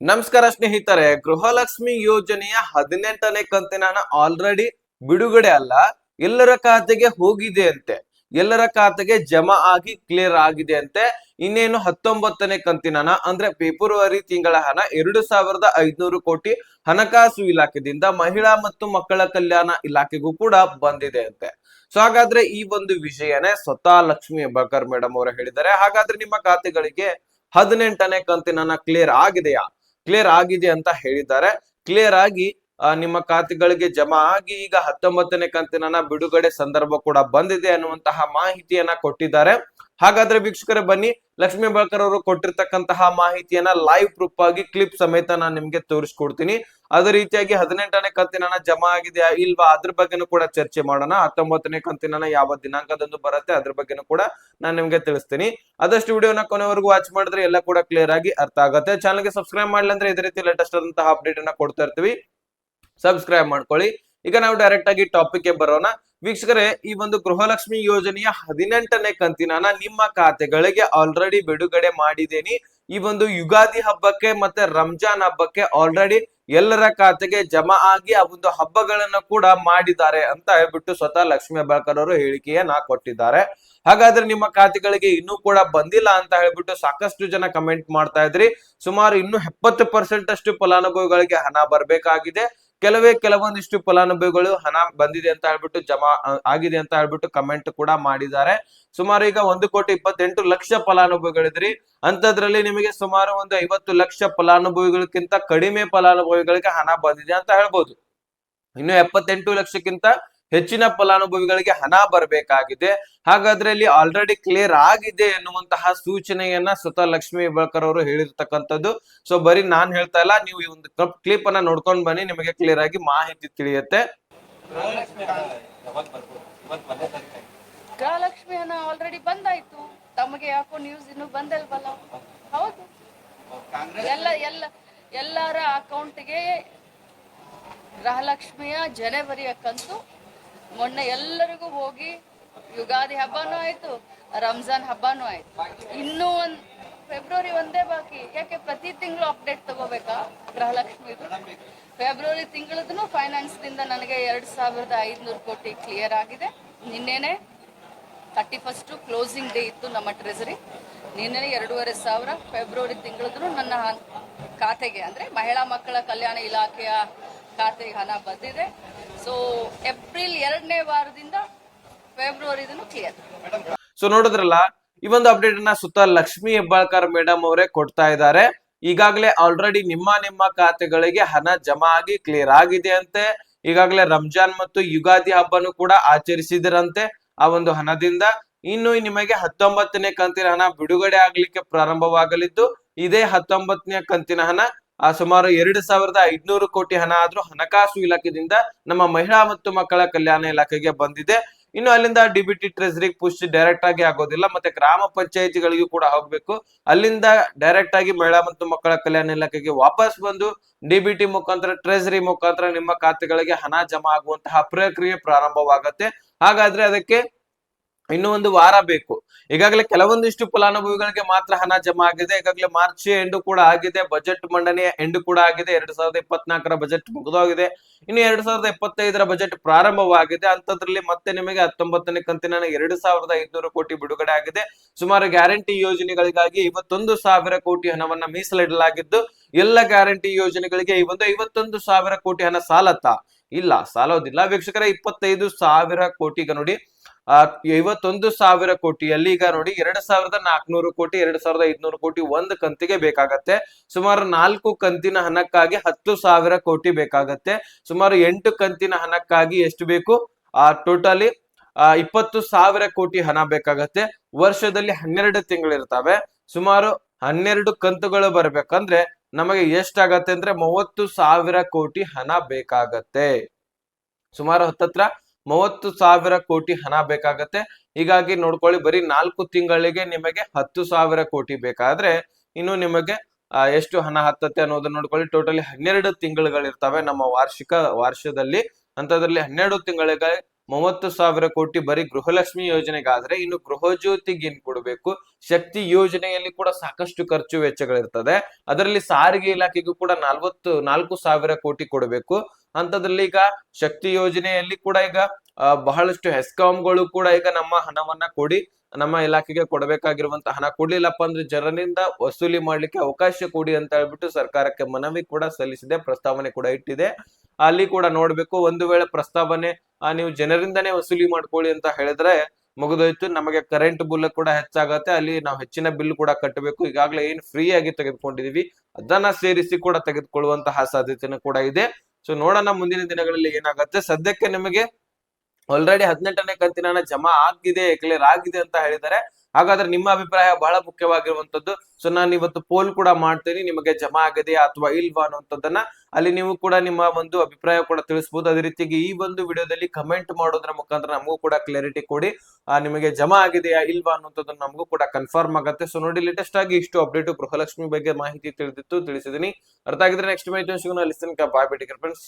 ನಮಸ್ಕಾರ ಸ್ನೇಹಿತರೆ, ಗೃಹಲಕ್ಷ್ಮಿ ಯೋಜನೆಯ ಹದಿನೆಂಟನೇ ಕಂತಿನ ಆಲ್ರೆಡಿ ಬಿಡುಗಡೆ ಅಲ್ಲ, ಎಲ್ಲರ ಖಾತೆಗೆ ಹೋಗಿದೆ ಅಂತೆ. ಎಲ್ಲರ ಖಾತೆಗೆ ಜಮಾ ಆಗಿ ಕ್ಲಿಯರ್ ಆಗಿದೆ ಅಂತೆ. ಇನ್ನೇನು ಹತ್ತೊಂಬತ್ತನೇ ಕಂತಿನ ಅಂದ್ರೆ ಫೆಬ್ರವರಿ ತಿಂಗಳ ಹಣ, ಎರಡು ಸಾವಿರದ ಐದ್ನೂರು ಕೋಟಿ ಹಣಕಾಸು ಇಲಾಖೆದಿಂದ ಮಹಿಳಾ ಮತ್ತು ಮಕ್ಕಳ ಕಲ್ಯಾಣ ಇಲಾಖೆಗೂ ಕೂಡ ಬಂದಿದೆ ಅಂತೆ. ಸೊ ಹಾಗಾದ್ರೆ ಈ ಒಂದು ವಿಷಯನೇ ಸ್ವತಃ ಲಕ್ಷ್ಮಿ ಹೆಬ್ಬಾಳ್ಕರ್ ಮೇಡಮ್ ಅವರು ಹೇಳಿದ್ದಾರೆ. ಹಾಗಾದ್ರೆ ನಿಮ್ಮ ಖಾತೆಗಳಿಗೆ ಹದಿನೆಂಟನೇ ಕಂತಿನ ಕ್ಲಿಯರ್ ಆಗಿದೆಯಾ? ಕ್ಲಿಯರ್ ಆಗಿದೆ ಅಂತ ಹೇಳಿದ್ದಾರೆ. ಕ್ಲಿಯರ್ ಆಗಿ ನಿಮ್ಮ ಖಾತೆಗಳಿಗೆ ಜಮಾ ಆಗಿ ಈಗ ಹತ್ತೊಂಬತ್ತನೇ ಕಂತಿನ ಬಿಡುಗಡೆ ಸಂದರ್ಭ ಕೂಡ ಬಂದಿದೆ ಅನ್ನುವಂತಹ ಮಾಹಿತಿಯನ್ನ ಕೊಟ್ಟಿದ್ದಾರೆ. ಹಾಗಾದ್ರೆ ವೀಕ್ಷಕರೇ, ಬನ್ನಿ, ಲಕ್ಷ್ಮೀ ಬಳ್ಕರ್ ಅವರು ಕೊಟ್ಟಿರ್ತಕ್ಕಂತಹ ಮಾಹಿತಿಯನ್ನ ಲೈವ್ ಪ್ರೂಫ್ ಆಗಿ ಕ್ಲಿಪ್ ಸಮೇತ ನಾನು ನಿಮ್ಗೆ ತೋರಿಸ್ಕೊಡ್ತೀನಿ. ಅದೇ ರೀತಿಯಾಗಿ ಹದಿನೆಂಟನೇ ಕಂತಿನ ಜಮಾ ಆಗಿದೆಯಾ ಇಲ್ವಾ ಅದ್ರ ಬಗ್ಗೆನೂ ಕೂಡ ಚರ್ಚೆ ಮಾಡೋಣ. ಹತ್ತೊಂಬತ್ತನೇ ಕಂತಿನ ಯಾವ ದಿನಾಂಕದಂದು ಬರುತ್ತೆ ಅದ್ರ ಬಗ್ಗೆನೂ ಕೂಡ ನಾನು ನಿಮ್ಗೆ ತಿಳಿಸ್ತೀನಿ. ಆದಷ್ಟು ವಿಡಿಯೋನ ಕೊನೆವರೆಗೂ ವಾಚ್ ಮಾಡಿದ್ರೆ ಎಲ್ಲ ಕೂಡ ಕ್ಲಿಯರ್ ಆಗಿ ಅರ್ಥ ಆಗುತ್ತೆ. ಚಾನಲ್ಗೆ ಸಬ್ಸ್ಕ್ರೈಬ್ ಮಾಡ್ಲಿಲ್ಲ ಅಂದ್ರೆ ಇದೇ ರೀತಿ ಲೇಟೆಸ್ಟ್ ಆದಂತಹ ಅಪ್ಡೇಟ್ ಅನ್ನ ಕೊಡ್ತಾ ಇರ್ತೀವಿ. ಸಬ್ಸ್ಕ್ರೈಬ್ ಮಾಡ್ಕೊಳ್ಳಿ. ಈಗ ನಾವು ಡೈರೆಕ್ಟ್ ಆಗಿ ಟಾಪಿಕ್ಗೆ ಬರೋಣ. ವೀಕ್ಷಕರೇ, ಈ ಒಂದು ಗೃಹಲಕ್ಷ್ಮಿ ಯೋಜನೆಯ ಹದಿನೆಂಟನೇ ಕಂತಿನ ನಿಮ್ಮ ಖಾತೆಗಳಿಗೆ ಆಲ್ರೆಡಿ ಬಿಡುಗಡೆ ಮಾಡಿದ್ದೇನೆ. ಈ ಒಂದು ಯುಗಾದಿ ಹಬ್ಬಕ್ಕೆ ಮತ್ತೆ ರಂಜಾನ್ ಹಬ್ಬಕ್ಕೆ ಆಲ್ರೆಡಿ ಎಲ್ಲರ ಖಾತೆಗೆ ಜಮಾ ಆಗಿ ಆ ಒಂದು ಹಬ್ಬಗಳನ್ನ ಕೂಡ ಮಾಡಿದ್ದಾರೆ ಅಂತ ಹೇಳ್ಬಿಟ್ಟು ಸ್ವತಃ ಲಕ್ಷ್ಮೀ ಹೆಬ್ಬಾಳ್ಕರ್ ಅವರು ಹೇಳಿಕೆಯನ್ನ ಕೊಟ್ಟಿದ್ದಾರೆ. ಹಾಗಾದ್ರೆ ನಿಮ್ಮ ಖಾತೆಗಳಿಗೆ ಇನ್ನೂ ಕೂಡ ಬಂದಿಲ್ಲ ಅಂತ ಹೇಳ್ಬಿಟ್ಟು ಸಾಕಷ್ಟು ಜನ ಕಮೆಂಟ್ ಮಾಡ್ತಾ ಇದ್ರಿ. ಸುಮಾರು ಇನ್ನು ಎಪ್ಪತ್ತು ಪರ್ಸೆಂಟ್ ಅಷ್ಟು ಫಲಾನುಭವಿಗಳಿಗೆ ಹಣ ಬರ್ಬೇಕಾಗಿದೆ. ಕೆಲವೇ ಕೆಲವೊಂದಿಷ್ಟು ಫಲಾನುಭವಿಗಳು ಹಣ ಬಂದಿದೆ ಅಂತ ಹೇಳ್ಬಿಟ್ಟು ಜಮಾ ಆಗಿದೆ ಅಂತ ಹೇಳ್ಬಿಟ್ಟು ಕಮೆಂಟ್ ಕೂಡ ಮಾಡಿದ್ದಾರೆ. ಸುಮಾರು ಈಗ ಒಂದು ಕೋಟಿ ಇಪ್ಪತ್ತೆಂಟು ಲಕ್ಷ ಫಲಾನುಭವಿಗಳಿದ್ರಿ. ಅಂತದ್ರಲ್ಲಿ ನಿಮಗೆ ಸುಮಾರು ಒಂದು ಐವತ್ತು ಲಕ್ಷ ಫಲಾನುಭವಿಗಳಿಗಿಂತ ಕಡಿಮೆ ಫಲಾನುಭವಿಗಳಿಗೆ ಹಣ ಬಂದಿದೆ ಅಂತ ಹೇಳ್ಬೋದು. ಇನ್ನು ಎಪ್ಪತ್ತೆಂಟು ಲಕ್ಷಕ್ಕಿಂತ ಹೆಚ್ಚಿನ ಫಲಾನುಭವಿಗಳಿಗೆ ಹಣ ಬರಬೇಕಾಗಿದೆ. ಹಾಗಾದ್ರೆ ಇಲ್ಲಿ ಆಲ್ರೆಡಿ ಕ್ಲಿಯರ್ ಆಗಿದೆ ಎನ್ನುವಂತಹ ಸೂಚನೆಯನ್ನ ಸ್ವತಃ ಲಕ್ಷ್ಮಿ ಹೆಬ್ಬಾಳ್ಕರ್ ಅವರು ಹೇಳಿರ್ತಕ್ಕಂಥದ್ದು. ಸೊ ಬರೀ ನಾನ್ ಹೇಳ್ತಾ ಇಲ್ಲ, ನೀವು ಈ ಒಂದು ಕ್ಲಿಪ್ ಅನ್ನ ನೋಡ್ಕೊಂಡ್ ಬನ್ನಿ, ನಿಮಗೆ ಕ್ಲಿಯರ್ ಆಗಿ ಮಾಹಿತಿ ತಿಳಿಯುತ್ತೆ. ಹಣ ಆಲ್ರೆಡಿ ಬಂದಾಯ್ತು. ತಮಗೆ ಯಾಕೋ ನ್ಯೂಸ್ ಇನ್ನು ಬಂದಲ್ವಲ್ಲ? ಹೌದು. ಎಲ್ಲ ಎಲ್ಲ, ಎಲ್ಲರ ಅಕೌಂಟ್ಗೆ ಗೃಹಲಕ್ಷ್ಮಿಯ ಜನವರಿಯ ಕಂತು ಮೊನ್ನೆ ಎಲ್ಲರಿಗೂ ಹೋಗಿ ಯುಗಾದಿ ಹಬ್ಬನೂ ಆಯ್ತು, ರಂಜಾನ್ ಹಬ್ಬನೂ ಆಯ್ತು. ಇನ್ನೂ ಒಂದ್ ಫೆಬ್ರವರಿ ಒಂದೇ ಬಾಕಿ. ಯಾಕೆ ಪ್ರತಿ ತಿಂಗಳು ಅಪ್ಡೇಟ್ ತಗೋಬೇಕಾ? ಗೃಹಲಕ್ಷ್ಮಿ ಫೆಬ್ರವರಿ ತಿಂಗಳದೂ ಫೈನಾನ್ಸ್ ದಿಂದ ನನಗೆ ಎರಡ್ ಸಾವಿರದ ಐದ್ನೂರು ಕೋಟಿ ಕ್ಲಿಯರ್ ಆಗಿದೆ. ನಿನ್ನೆನೆ ತರ್ಟಿ ಫಸ್ಟ್ ಕ್ಲೋಸಿಂಗ್ ಡೇ ಇತ್ತು ನಮ್ಮ ಟ್ರೆಸರಿ ನಿನ್ನೆ ಎರಡೂವರೆ ಸಾವಿರ. ಫೆಬ್ರವರಿ ತಿಂಗಳದ್ರು ನನ್ನ ಖಾತೆಗೆ, ಅಂದ್ರೆ ಮಹಿಳಾ ಮಕ್ಕಳ ಕಲ್ಯಾಣ ಇಲಾಖೆಯ ಖಾತೆಗೆ ಹಣ ಬಂದಿದೆ. ಸೊ ಏಪ್ರಿಲ್ ಎರಡನೇ ವಾರದಿಂದ ಫೆಬ್ರವರಿದೂ ಕ್ಲಿಯರ್ ಸೊ ನೋಡಿದ್ರಲ್ಲ, ಈ ಒಂದು ಅಪ್ಡೇಟ್ ಅನ್ನ ಸುತ್ತ ಲಕ್ಷ್ಮಿ ಹೆಬ್ಬಾಳ್ಕರ್ ಮೇಡಮ್ ಅವರೇ ಕೊಡ್ತಾ ಇದ್ದಾರೆ. ಈಗಾಗಲೇ ಆಲ್ರೆಡಿ ನಿಮ್ಮ ನಿಮ್ಮ ಖಾತೆಗಳಿಗೆ ಹಣ ಜಮಾ ಆಗಿ ಕ್ಲಿಯರ್ ಆಗಿದೆ ಅಂತೆ ಈಗಾಗಲೇ ರಂಜಾನ್ ಮತ್ತು ಯುಗಾದಿ ಹಬ್ಬನು ಕೂಡ ಆಚರಿಸಿದರಂತೆ ಆ ಒಂದು ಹಣದಿಂದ. ಇನ್ನು ನಿಮಗೆ ಹತ್ತೊಂಬತ್ತನೇ ಕಂತಿನ ಹಣ ಬಿಡುಗಡೆ ಆಗ್ಲಿಕ್ಕೆ ಪ್ರಾರಂಭವಾಗಲಿದ್ದು, ಇದೇ ಹತ್ತೊಂಬತ್ತನೇ ಕಂತಿನ ಹಣ ಆ ಸುಮಾರು ಎರಡು ಸಾವಿರದ ಐದ್ನೂರು ಕೋಟಿ ಹಣ ಆದ್ರೂ ಹಣಕಾಸು ಇಲಾಖೆಯಿಂದ ನಮ್ಮ ಮಹಿಳಾ ಮತ್ತು ಮಕ್ಕಳ ಕಲ್ಯಾಣ ಇಲಾಖೆಗೆ ಬಂದಿದೆ. ಇನ್ನು ಅಲ್ಲಿಂದ ಡಿಬಿಟಿ ಟ್ರೆಜರಿ ಪುಷ್ ಡೈರೆಕ್ಟ್ ಆಗಿ ಆಗೋದಿಲ್ಲ, ಮತ್ತೆ ಗ್ರಾಮ ಪಂಚಾಯತಿಗಳಿಗೂ ಕೂಡ ಹೋಗ್ಬೇಕು. ಅಲ್ಲಿಂದ ಡೈರೆಕ್ಟ್ ಆಗಿ ಮಹಿಳಾ ಮತ್ತು ಮಕ್ಕಳ ಕಲ್ಯಾಣ ಇಲಾಖೆಗೆ ವಾಪಸ್ ಬಂದು ಡಿಬಿಟಿ ಮುಖಾಂತರ ಟ್ರೆಜರಿ ಮುಖಾಂತರ ನಿಮ್ಮ ಖಾತೆಗಳಿಗೆ ಹಣ ಜಮಾ ಆಗುವಂತಹ ಪ್ರಕ್ರಿಯೆ ಪ್ರಾರಂಭವಾಗತ್ತೆ. ಹಾಗಾದ್ರೆ ಅದಕ್ಕೆ ಇನ್ನು ಒಂದು ವಾರ ಬೇಕು. ಈಗಾಗಲೇ ಕೆಲವೊಂದಿಷ್ಟು ಫಲಾನುಭವಿಗಳಿಗೆ ಮಾತ್ರ ಹಣ ಜಮಾ ಆಗಿದೆ. ಈಗಾಗಲೇ ಮಾರ್ಚ್ ಎಂಡು ಕೂಡ ಆಗಿದೆ. ಬಜೆಟ್ ಮಂಡನೆ ಎಂಡು ಕೂಡ ಆಗಿದೆ. ಎರಡ್ ಸಾವಿರದ ಇಪ್ಪತ್ನಾಲ್ಕರ ಬಜೆಟ್ ಮುಗಿದೋಗಿದೆ. ಇನ್ನು ಎರಡ್ ಸಾವಿರದ ಇಪ್ಪತ್ತೈದರ ಬಜೆಟ್ ಪ್ರಾರಂಭವಾಗಿದೆ. ಅಂತದ್ರಲ್ಲಿ ಮತ್ತೆ ನಿಮಗೆ ಹತ್ತೊಂಬತ್ತನೇ ಕಂತಿನ ಎರಡು ಸಾವಿರದ ಐನೂರು ಕೋಟಿ ಬಿಡುಗಡೆ ಆಗಿದೆ. ಸುಮಾರು ಗ್ಯಾರಂಟಿ ಯೋಜನೆಗಳಿಗಾಗಿ ಇವತ್ತೊಂದು ಸಾವಿರ ಕೋಟಿ ಹಣವನ್ನ ಮೀಸಲಿಡಲಾಗಿದ್ದು, ಎಲ್ಲ ಗ್ಯಾರಂಟಿ ಯೋಜನೆಗಳಿಗೆ ಈ ಒಂದು ಐವತ್ತೊಂದು ಸಾವಿರ ಕೋಟಿ ಹಣ ಸಾಲತ್ತಾ? ಇಲ್ಲ, ಸಾಲೋದಿಲ್ಲ. ವೀಕ್ಷಕರ, ಇಪ್ಪತ್ತೈದು ಸಾವಿರ ಕೋಟಿಗ ನೋಡಿ. ಐವತ್ತೊಂದು ಸಾವಿರ ಕೋಟಿಯಲ್ಲಿ ಈಗ ನೋಡಿ ಎರಡ್ ಸಾವಿರದ ನಾಲ್ಕನೂರು ಕೋಟಿ, ಎರಡ್ ಸಾವಿರದ ಐದ್ನೂರು ಕೋಟಿ ಒಂದು ಕಂತಿಗೆ ಬೇಕಾಗತ್ತೆ. ಸುಮಾರು ನಾಲ್ಕು ಕಂತಿನ ಹಣಕ್ಕಾಗಿ ಹತ್ತು ಸಾವಿರ ಕೋಟಿ ಬೇಕಾಗತ್ತೆ. ಸುಮಾರು ಎಂಟು ಕಂತಿನ ಹಣಕ್ಕಾಗಿ ಎಷ್ಟು ಬೇಕು? ಆ, ಟೋಟಲಿ, ಆ, ಇಪ್ಪತ್ತು ಸಾವಿರ ಕೋಟಿ ಹಣ ಬೇಕಾಗತ್ತೆ. ವರ್ಷದಲ್ಲಿ ಹನ್ನೆರಡು ತಿಂಗಳಿರ್ತಾವೆ. ಸುಮಾರು ಹನ್ನೆರಡು ಕಂತುಗಳು ಬರ್ಬೇಕಂದ್ರೆ ನಮಗೆ ಎಷ್ಟಾಗತ್ತೆ ಅಂದ್ರೆ ಮೂವತ್ತು ಸಾವಿರ ಕೋಟಿ ಹಣ ಬೇಕಾಗತ್ತೆ. ಸುಮಾರು ಹತ್ತತ್ರ ಮೂವತ್ತು ಸಾವಿರ ಕೋಟಿ ಹಣ ಬೇಕಾಗತ್ತೆ. ಹೀಗಾಗಿ ನೋಡ್ಕೊಳ್ಳಿ, ಬರೀ ನಾಲ್ಕು ತಿಂಗಳಿಗೆ ನಿಮಗೆ ಹತ್ತು ಸಾವಿರ ಕೋಟಿ ಬೇಕಾದ್ರೆ ಇನ್ನು ನಿಮಗೆ ಎಷ್ಟು ಹಣ ಹತ್ತತ್ತೆ ಅನ್ನೋದನ್ನ ನೋಡ್ಕೊಳ್ಳಿ. ಟೋಟಲಿ ಹನ್ನೆರಡು ತಿಂಗಳುಗಳಿರ್ತವೆ ನಮ್ಮ ವಾರ್ಷಿಕ, ವರ್ಷದಲ್ಲಿ. ಅಂತದ್ರಲ್ಲಿ ಹನ್ನೆರಡು ತಿಂಗಳಿಗೆ ಮೂವತ್ತು ಸಾವಿರ ಕೋಟಿ ಬರೀ ಗೃಹಲಕ್ಷ್ಮಿ ಯೋಜನೆಗಾದ್ರೆ ಇನ್ನು ಗೃಹಜ್ಯೋತಿಗೆ ಏನ್ ಕೊಡಬೇಕು. ಶಕ್ತಿ ಯೋಜನೆಯಲ್ಲಿ ಕೂಡ ಸಾಕಷ್ಟು ಖರ್ಚು ವೆಚ್ಚಗಳಿರ್ತದೆ. ಅದರಲ್ಲಿ ಸಾರಿಗೆ ಇಲಾಖೆಗೂ ಕೂಡ ನಲ್ವತ್ತು, ನಾಲ್ಕು ಸಾವಿರ ಕೋಟಿ ಕೊಡಬೇಕು. ಅಂತದ್ರಲ್ಲಿ ಈಗ ಶಕ್ತಿ ಯೋಜನೆಯಲ್ಲಿ ಕೂಡ ಈಗ ಬಹಳಷ್ಟು ಹೆಸ್ಕಾಂಗಳು ಕೂಡ ಈಗ ನಮ್ಮ ಹಣವನ್ನ ಕೊಡಿ, ನಮ್ಮ ಇಲಾಖೆಗೆ ಕೊಡಬೇಕಾಗಿರುವಂತ ಹಣ ಕೊಡ್ಲಿಲ್ಲಪ್ಪ ಅಂದ್ರೆ ಜನರಿಂದ ವಸೂಲಿ ಮಾಡ್ಲಿಕ್ಕೆ ಅವಕಾಶ ಕೊಡಿ ಅಂತ ಹೇಳ್ಬಿಟ್ಟು ಸರ್ಕಾರಕ್ಕೆ ಮನವಿ ಕೂಡ ಸಲ್ಲಿಸಿದೆ, ಪ್ರಸ್ತಾವನೆ ಕೂಡ ಇಟ್ಟಿದೆ. ಅಲ್ಲಿ ಕೂಡ ನೋಡ್ಬೇಕು, ಒಂದು ವೇಳೆ ಪ್ರಸ್ತಾವನೆ ನೀವು ಜನರಿಂದನೇ ವಸೂಲಿ ಮಾಡ್ಕೊಳ್ಳಿ ಅಂತ ಹೇಳಿದ್ರೆ ಮುಗಿದೋಯ್ತು. ನಮಗೆ ಕರೆಂಟ್ ಬಿಲ್ ಕೂಡ ಹೆಚ್ಚಾಗತ್ತೆ. ಅಲ್ಲಿ ನಾವು ಹೆಚ್ಚಿನ ಬಿಲ್ ಕೂಡ ಕಟ್ಟಬೇಕು. ಈಗಾಗಲೇ ಏನ್ ಫ್ರೀ ಆಗಿ ತೆಗೆದುಕೊಂಡಿದೀವಿ. ಅದನ್ನ ಸೇರಿಸಿ ಕೂಡ ತೆಗೆದುಕೊಳ್ಳುವಂತಹ ಸಾಧ್ಯತೆನೂ ಕೂಡ ಇದೆ. ಸೊ ನೋಡೋಣ ಮುಂದಿನ ದಿನಗಳಲ್ಲಿ ಏನಾಗುತ್ತೆ. ಸದ್ಯಕ್ಕೆ ನಿಮಗೆ ಆಲ್ರೆಡಿ ಹದಿನೆಂಟನೇ ಕಂತಿನ ಜಮಾ ಆಗಿದೆ ಕ್ಲಿಯರ್ ಆಗಿದೆ ಅಂತ ಹೇಳಿದ್ದಾರೆ ಹಾಗಾದ್ರೆ ನಿಮ್ಮ ಅಭಿಪ್ರಾಯ ಬಹಳ ಮುಖ್ಯವಾಗಿರುವಂತದ್ದು. ಸೊ ನಾನು ಇವತ್ತು ಪೋಲ್ ಕೂಡ ಮಾಡ್ತೀನಿ. ನಿಮಗೆ ಜಮಾ ಆಗಿದೆಯಾ ಅಥವಾ ಇಲ್ವಾ ಅನ್ನುವಂಥದ್ದನ್ನ ಅಲ್ಲಿ ನೀವು ಕೂಡ ನಿಮ್ಮ ಒಂದು ಅಭಿಪ್ರಾಯ ಕೂಡ ತಿಳಿಸಬಹುದು ಅದೇ ರೀತಿಯಾಗಿ ಈ ಒಂದು ವಿಡಿಯೋದಲ್ಲಿ ಕಮೆಂಟ್ ಮಾಡೋದ್ರ ಮುಖಾಂತರ ನಮಗೂ ಕೂಡ ಕ್ಲಾರಿಟಿ ಕೊಡಿ. ನಿಮಗೆ ಜಮಾ ಆಗಿದೆಯಾ, ಇಲ್ವಾ ಅನ್ನುವಂಥದ್ದನ್ನ ನಮಗೂ ಕೂಡ ಕನ್ಫರ್ಮ್ ಆಗುತ್ತೆ. ಸೊ ನೋಡಿ ಲೇಟೆಸ್ಟ್ ಆಗಿ ಇಷ್ಟು ಅಪ್ಡೇಟ್ ಗೃಹಲಕ್ಷ್ಮಿ ಬಗ್ಗೆ ಮಾಹಿತಿ ತಿಳಿದಿತ್ತು, ತಿಳಿಸಿದೀನಿ. ಅರ್ಥ ಆಗಿದ್ರೆ ನೆಕ್ಸ್ಟ್ ಮಾಹಿತಿ ಸಿಗೋಣ ಲಿಸನ್ ಬಾಯ್ ಬಿಟ್ಟಿಗೆ ಫ್ರೆಂಡ್ಸ್